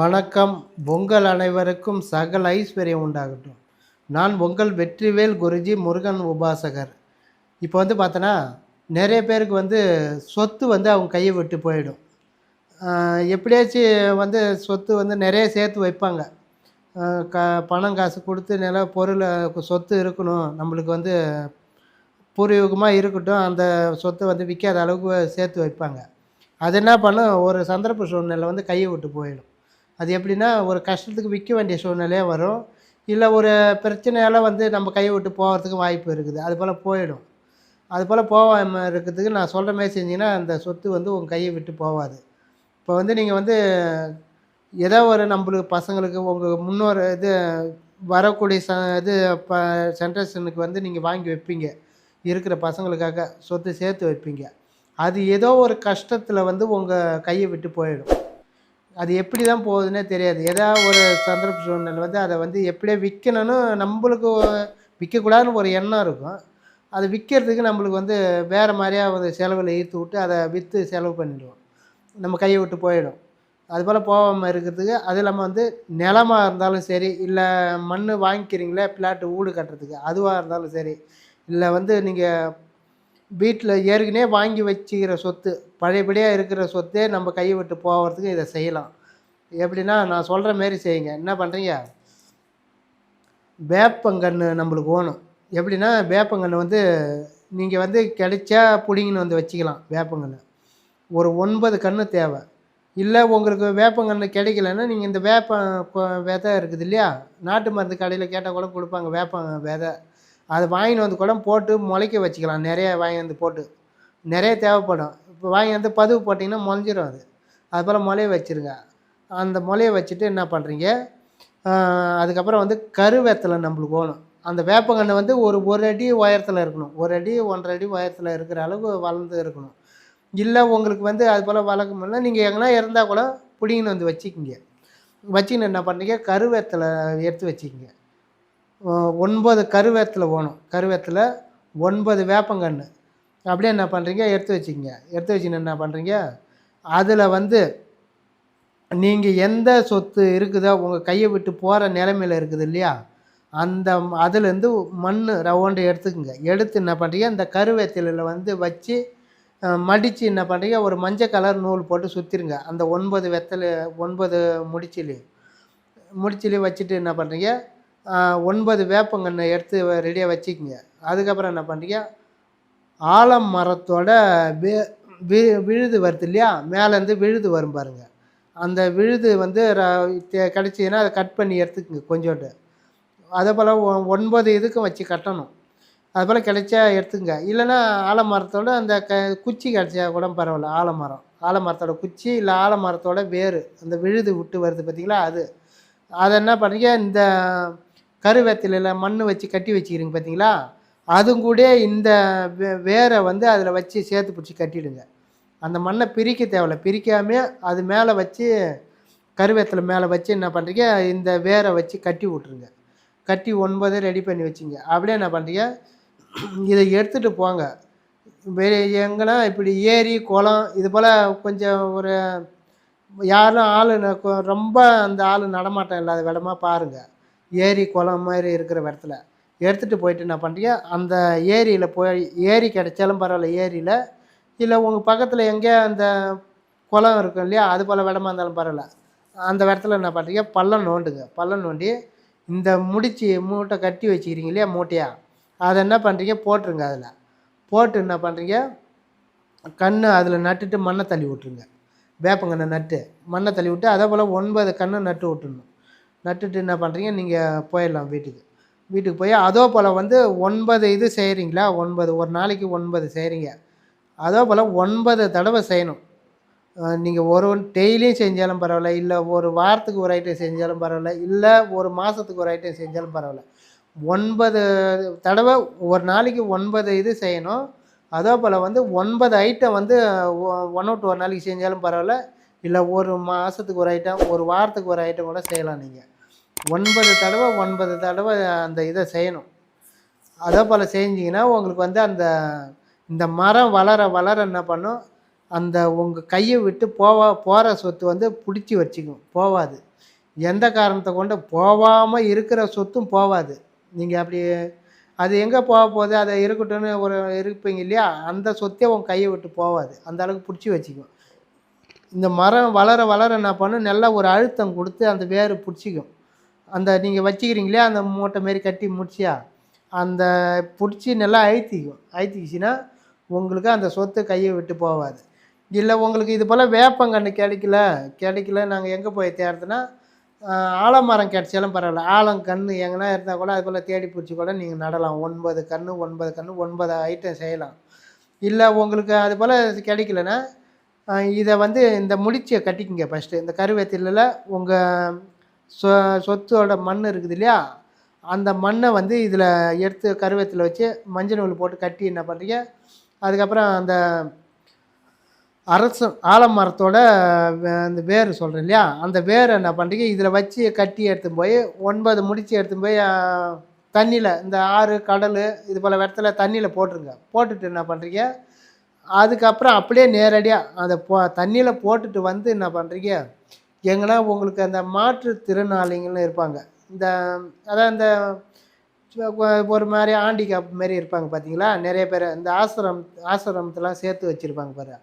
வணக்கம். உங்கள் அனைவருக்கும் சகல ஐஸ்வர்யம் உண்டாகட்டும். நான் உங்கள் வெற்றிவேல் குருஜி முருகன் உபாசகர். இப்போ வந்து பார்த்தோன்னா நிறைய பேருக்கு வந்து சொத்து வந்து அவங்க கையை விட்டு போயிடும். எப்படியாச்சும் வந்து சொத்து வந்து நிறைய சேர்த்து வைப்பாங்க. க பணம் காசு கொடுத்து நில பொருளை சொத்து இருக்கணும். நம்மளுக்கு வந்து பூர்வீகமாக இருக்கட்டும் அந்த சொத்தை வந்து விற்காத அளவுக்கு சேர்த்து வைப்பாங்க. அது என்ன பண்ணும்? ஒரு சந்தர்ப்ப சூழ்நிலை வந்து கையை விட்டு போயிடும். அது எப்படின்னா ஒரு கஷ்டத்துக்கு விற்க வேண்டிய சூழ்நிலையே வரும். இல்லை ஒரு பிரச்சனையால் வந்து நம்ம கையை விட்டு போகிறதுக்கு வாய்ப்பு இருக்குது. அது போல் போயிடும். அது போல் போகாமல் இருக்கிறதுக்கு நான் சொல்கிற மாதிரி செஞ்சிங்கன்னா அந்த சொத்து வந்து உங்கள் கையை விட்டு போகாது. இப்போ வந்து நீங்கள் வந்து ஏதோ ஒரு நம்மளுக்கு பசங்களுக்கு உங்கள் முன்னோர் இது வரக்கூடிய ச இது ப ஜென்ரேஷனுக்கு வந்து நீங்கள் வாங்கி வைப்பீங்க. இருக்கிற பசங்களுக்காக சொத்து சேர்த்து வைப்பீங்க. அது ஏதோ ஒரு கஷ்டத்தில் வந்து உங்கள் கையை விட்டு போயிடும். அது எப்படி தான் போகுதுன்னே தெரியாது. ஏதாவது ஒரு சந்தர்ப்ப சூழ்நிலை வந்து அதை வந்து எப்படியே விற்கணும்னு நம்மளுக்கு விற்கக்கூடாதுன்னு ஒரு எண்ணம் இருக்கும். அது விற்கிறதுக்கு நம்மளுக்கு வந்து வேறு மாதிரியா ஒரு செலவில் ஈர்த்து விட்டு அதை விற்று செலவு பண்ணிடுவோம். நம்ம கையை விட்டு போயிடும். அதுபோல் போகாமல் இருக்கிறதுக்கு அது இல்லாமல் வந்து நிலமாக இருந்தாலும் சரி இல்லை மண் வாங்கிக்கிறீங்களே பிளாட்டு வீடு கட்டுறதுக்கு அதுவாக இருந்தாலும் சரி இல்லை வந்து நீங்கள் வீட்டில் ஏற்கனவே வாங்கி வச்சுக்கிற சொத்து பழையபடியாக இருக்கிற சொத்தே நம்ம கையை விட்டு போகிறதுக்கு இதை செய்யலாம். எப்படின்னா நான் சொல்கிற மாரி செய்யுங்க. என்ன பண்ணுறீங்க வேப்பங்கன்று நம்மளுக்கு வேணும். எப்படின்னா வேப்பங்கன்று வந்து நீங்கள் வந்து கிடைச்சா பிடிங்கின்னு வந்து வச்சுக்கலாம் வேப்பங்கன்று ஒரு ஒன்பது கன்று தேவை. இல்லை உங்களுக்கு வேப்பங்கன்று கிடைக்கலன்னா நீங்கள் இந்த வேப்ப விதை இருக்குது இல்லையா? நாட்டு மருந்து கடையில் கேட்டால் கூட கொடுப்பாங்க வேப்ப விதை. அதை வாங்கின்னு வந்து கூட போட்டு முளைக்க வச்சுக்கலாம். நிறைய வாங்கி வந்து போட்டு. நிறைய தேவைப்படும். இப்போ வாங்கி வந்து பதிவு போட்டிங்கன்னா முளைஞ்சிரும் அது. அது போல் முளைய வச்சுருங்க. அந்த முளைய வச்சுட்டு என்ன பண்ணுறீங்க அதுக்கப்புறம் வந்து கருவேத்தலை நம்மளுக்கு வேணும். அந்த வேப்பங்கன்று வந்து ஒரு ஒரு அடி உயரத்தில் இருக்கணும். ஒரு அடி ஒன்றரை அடி உயரத்தில் இருக்கிற அளவுக்கு வளர்ந்து இருக்கணும். இல்லை உங்களுக்கு வந்து அது போல் வளர்க்க முடியல. நீங்கள் எங்கன்னா இருந்தால் கூட பிடிங்கின்னு வந்து வச்சுக்கிங்க. வச்சுக்கின்னு என்ன பண்ணுறீங்க கருவேத்தலை எடுத்து வச்சுக்கிங்க. ஒன்பது கருவேத்தில் போகணும். கருவேத்தில் ஒன்பது வேப்பங்கன்று. அப்படியே என்ன பண்ணுறீங்க எடுத்து வச்சுக்கிங்க. எடுத்து வச்சுன்னு என்ன பண்ணுறீங்க அதில் வந்து நீங்கள் எந்த சொத்து இருக்குதோ உங்கள் கையை விட்டு போகிற நிலமையில் இருக்குது இல்லையா? அந்த அதுலேருந்து மண் ரவுண்டு எடுத்துக்கோங்க. எடுத்து என்ன பண்ணுறீங்க இந்த கருவேத்திலையில் வந்து வச்சு மடித்து என்ன பண்ணுறீங்க ஒரு மஞ்சள் கலர் நூல் போட்டு சுற்றிருங்க அந்த ஒன்பது வெத்தலை ஒன்பது முடிச்சிலையும் முடிச்சிலையும் வச்சுட்டு என்ன பண்ணுறீங்க ஒன்பது வேப்பங்கன்னை எடுத்து ரெடியாக வச்சுக்கோங்க. அதுக்கப்புறம் என்ன பண்ணுறீங்க ஆலம் மரத்தோட வே வி- விழுது வருது இல்லையா? மேலேருந்து விழுது வரும் பாருங்க. அந்த விழுது வந்து கிடச்சிங்கன்னா தே- அதை கட் பண்ணி எடுத்துக்கோங்க கொஞ்சோண்டு. அதே போல் ஒ- ஒன்பது இதுக்கும் வச்சு கட்டணும். அது போல் கிடைச்சா எடுத்துங்க இல்லைன்னா ஆலமரத்தோட அந்த க குச்சி கிடச்சா கூட பரவாயில்ல. ஆலமரம் ஆலமரத்தோட குச்சி இல்லை ஆலமரத்தோட வேர். அந்த விழுது விட்டு வருது பார்த்தீங்களா அது. அதை என்ன பண்ணுறீங்க இந்த கருவேத்திலையில் மண் வச்சு கட்டி வச்சுக்கிறீங்க பார்த்தீங்களா அதுவும் கூட இந்த வே வேரை வந்து அதில் வச்சு சேர்த்து பிடிச்சி கட்டிடுங்க. அந்த மண்ணை பிரிக்க தேவையில்ல. பிரிக்காமே அது மேலே வச்சு கருவேத்தலை மேலே வச்சு என்ன பண்ணுறீங்க இந்த வேரை வச்சு கட்டி விட்ருங்க கட்டி ஒன்பது ரெடி பண்ணி வச்சிங்க. அப்படியே என்ன பண்ணுறீங்க இதை எடுத்துகிட்டு போங்க. எங்கன்னா இப்படி ஏரி குளம் இது போல் கொஞ்சம் ஒரு யாரும் ஆள் ரொம்ப அந்த ஆள் நடமாட்டம் இல்லாத விடமாக பாருங்கள் ஏரி குளம் மாதிரி இருக்கிற இடத்துல. எடுத்துகிட்டு போயிட்டு என்ன பண்ணுறீங்க அந்த ஏரியில் போய் ஏரி கிடைச்சாலும் பரவாயில்ல ஏரியில். இல்லை உங்கள் பக்கத்தில் எங்கே அந்த குளம் இருக்கும் இல்லையா? அது போல் இடமா இருந்தாலும் பரவாயில்ல. அந்த இடத்துல என்ன பண்ணுறீங்க பள்ளம் நோண்டுங்க. பள்ளம் நோண்டி இந்த முடிச்சு மூட்டை கட்டி வச்சுக்கிறீங்க இல்லையா? மூட்டையாக அதை என்ன பண்ணுறீங்க போட்டுருங்க அதில். போட்டு என்ன பண்ணுறீங்க கண் அதில் நட்டுட்டு மண்ணை தள்ளி விட்ருங்க வேப்பங்கண்ணை நட்டு மண்ணை தள்ளி விட்டு அதே போல் ஒன்பது கண்ணை நட்டு விட்டுடணும். நட்டுட்டு என்ன பண்ணுறீங்க நீங்கள் போயிடலாம் வீட்டுக்கு. வீட்டுக்கு போய் அதோ போல் வந்து ஒன்பது இது செய்கிறீங்களா ஒன்பது ஒரு நாளைக்கு ஒன்பது செய்கிறீங்க அதோ போல் ஒன்பது தடவை செய்யணும். நீங்கள் ஒரு டெய்லியும் செஞ்சாலும் பரவாயில்ல. இல்லை ஒரு வாரத்துக்கு ஒரு ஐட்டம் செஞ்சாலும் பரவாயில்ல. இல்லை ஒரு மாதத்துக்கு ஒரு ஐட்டம் செஞ்சாலும் பரவாயில்ல. ஒன்பது தடவை ஒரு நாளைக்கு ஒன்பது இது செய்யணும். அதே போல் வந்து ஒன்பது ஐட்டம் வந்து ஒன் அவுட் ஒரு நாளைக்கு செஞ்சாலும் பரவாயில்ல. இல்லை ஒரு மாதத்துக்கு ஒரு ஐட்டம் ஒரு வாரத்துக்கு ஒரு ஐட்டம் கூட செய்யலாம் நீங்கள் ஒன்பது தடவை ஒன்பது தடவை அந்த இதை செய்யணும். அதே போல் செஞ்சிங்கன்னா உங்களுக்கு வந்து அந்த இந்த மரம் வளர வளர என்ன பண்ணும்? அந்த உங்கள் கையை விட்டு போவா போகிற சொத்து வந்து பிடிச்சி வச்சுக்கும். போவாது. எந்த காரணத்தை கொண்டு? போகாமல் இருக்கிற சொத்தும் போகாது நீங்கள் அப்படி அது எங்கே போக போகுது? அதை இருக்கட்டும்னு ஒரு இருப்பீங்க இல்லையா? அந்த சொத்தே உன் கையை விட்டு போகாது அந்த அளவுக்கு பிடிச்சி வச்சுக்கும். இந்த மரம் வளர வளர என்ன பண்ணும்? நல்லா ஒரு அழுத்தம் கொடுத்து அந்த வேர் பிடிச்சிக்கும். அந்த நீங்கள் வச்சுக்கிறீங்களே அந்த மூட்டை மாரி கட்டி முடிச்சியா? அந்த பிடிச்சி நல்லா அழுத்திக்கும். அழுத்திக்கிச்சின்னா உங்களுக்கு அந்த சொத்து கையை விட்டு போகாது. இல்லை உங்களுக்கு இது போல் வேப்பங்கன்று கிடைக்கல கிடைக்கல நாங்கள் எங்கே போய் தேடுறதுன்னா ஆலமரம் கிடைச்சாலும் பரவாயில்ல. ஆலங்கன்று எங்கன்னா இருந்தால் கூட அது போல் தேடி பிடிச்சி கூட நீங்கள் நடலாம். ஒன்பது கன்று ஒன்பது கன்று ஒன்பது ஐட்டம் செய்யலாம். இல்லை உங்களுக்கு அது போல் கிடைக்கலன்னா இதை வந்து இந்த முடிச்சியை கட்டிக்கிங்க ஃபஸ்ட்டு இந்த கருவேத்திலில் உங்கள் சொ சொத்தோட மண் இருக்குது இல்லையா? அந்த மண்ணை வந்து இதில் எடுத்து கருவேத்தில் வச்சு மஞ்சள் நூல் போட்டு கட்டி என்ன பண்ணுறீங்க அதுக்கப்புறம் அந்த அரசு ஆலமரத்தோட வே- அந்த வேர் சொல்கிறேன் இல்லையா? அந்த வேரை என்ன பண்ணுறீங்க இதில் வச்சு கட்டி எடுத்து போய் ஒன்பது முடிச்சு எடுத்து போய் தண்ணியில் இந்த ஆறு கடல் இது போல் இடத்துல தண்ணியில் போட்டுருங்க. போட்டுட்டு என்ன பண்ணுறீங்க அதுக்கப்புறம் அப்படியே நேரடியாக அதை போ தண்ணியில் போட்டுட்டு வந்து என்ன பண்ணுறீங்க எங்கன்னா உங்களுக்கு அந்த மாற்றுத்திறனாளிங்கள்னு இருப்பாங்க. இந்த அதான் இந்த ஒரு மாதிரி ஆண்டிகாப் மாரி இருப்பாங்க பார்த்தீங்களா நிறைய பேர் இந்த ஆசிரம் ஆசிரமத்தெலாம் சேர்த்து வச்சுருப்பாங்க பாரு.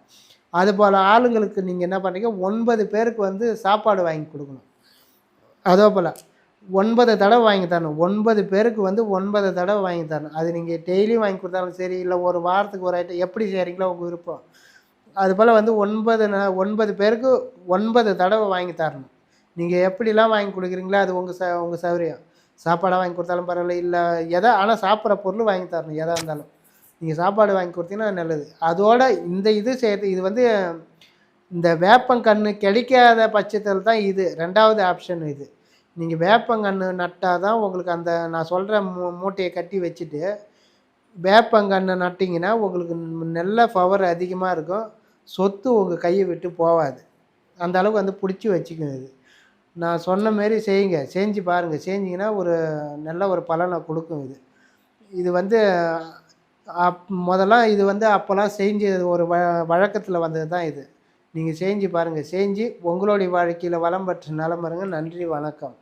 அதுபோல் ஆளுங்களுக்கு நீங்கள் என்ன பண்ணுறீங்க ஒன்பது பேருக்கு வந்து சாப்பாடு வாங்கி கொடுக்கணும். அதே போல் ஒன்பது தடவை வாங்கி தரணும். ஒன்பது பேருக்கு வந்து ஒன்பது தடவை வாங்கி தரணும். அது நீங்கள் டெய்லியும் வாங்கி கொடுத்தாலும் சரி இல்லை ஒரு வாரத்துக்கு ஒரு ஐட்டம் எப்படி செய்கிறீங்களோ உங்கள் விருப்பம். அது போல் வந்து ஒன்பது நா- ஒன்பது பேருக்கு ஒன்பது தடவை வாங்கி தரணும். நீங்கள் எப்படிலாம் வாங்கி கொடுக்குறீங்களோ அது உங்கள் ச உங்கள் சௌகரியம் சாப்பாடாக வாங்கி கொடுத்தாலும் பரவாயில்ல இல்லை எதை ஆனால் சாப்பிட்ற பொருள் வாங்கி தரணும் எதாக இருந்தாலும். நீங்கள் சாப்பாடு வாங்கி கொடுத்தீங்கன்னா நல்லது. அதோட இந்த இது செய்யறது இது வந்து இந்த வேப்பங்கன்று கிடைக்காத பட்சத்தில் தான் இது. ரெண்டாவது ஆப்ஷன் இது. நீங்கள் வேப்பங்கன்று நட்டால் தான் உங்களுக்கு அந்த நான் சொல்கிற மூ மூட்டையை கட்டி வச்சுட்டு வேப்பங்கன்று நட்டிங்கன்னா உங்களுக்கு நல்ல பவர் அதிகமாக இருக்கும். சொத்து உங்கள் கையை விட்டு போகாது அந்த அளவுக்கு வந்து பிடிச்சி வச்சுக்கும் இது. நான் சொன்ன மாரி செய்யுங்க. செஞ்சு பாருங்கள் செஞ்சிங்கன்னா ஒரு நல்ல ஒரு பலனை கொடுக்கும் இது. இது வந்து அப் முதல்லாம் இது வந்து அப்போல்லாம் செஞ்சு ஒரு வ வழக்கத்தில் வந்தது தான் இது. நீங்கள் செஞ்சு பாருங்கள் செஞ்சு உங்களுடைய வாழ்க்கையில் வளம் பெற்ற நலம் நன்றி. வணக்கம்.